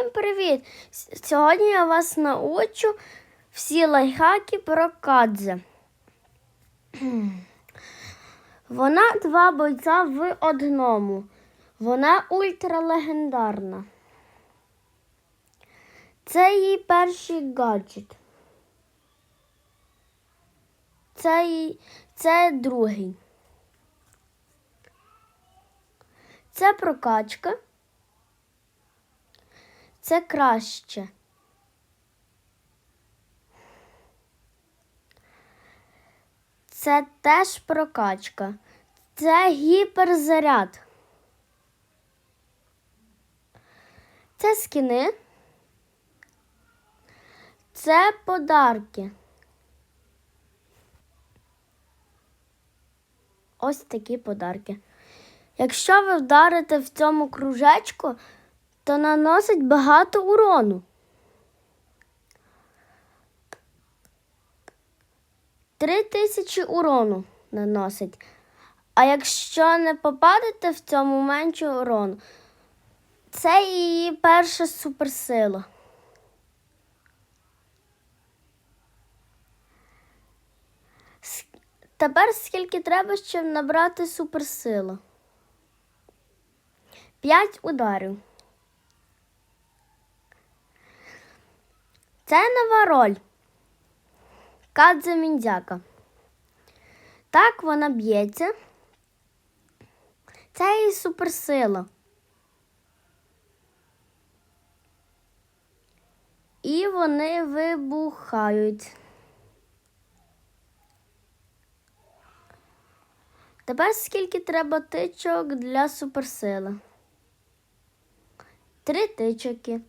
Всім привіт! Сьогодні я вас научу всі лайфхаки про кадзе. Вона два бойця в одному. Вона ультралегендарна. Це її перший гаджет. Це, її- це другий. Це прокачка. Це краще. Це теж прокачка. Це гіперзаряд. Це скіни. Це подарки. Ось такі подарки. Якщо ви вдарите в цьому кружечку, то наносить багато урону. Три тисячі урону наносить. А якщо не попадете в цьому менше урону, це її перша суперсила. Тепер скільки треба, щоб набрати суперсилу? П'ять ударів. Це нова роль. Кадзе Міндзяка. Так вона б'ється. Це її суперсила. І вони вибухають. Тепер скільки треба тичок для суперсили? Три тичоки.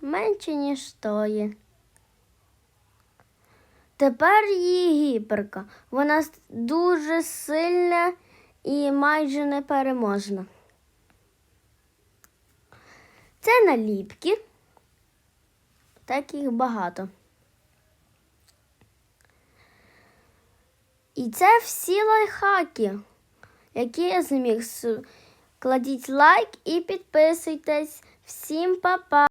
Менше, ніж тої. Тепер її гіперка. Вона дуже сильна і майже непереможна. Це наліпки. Так їх багато. І це всі лайфхаки, які я зміг. Кладіть лайк і підписуйтесь. Всім па-па!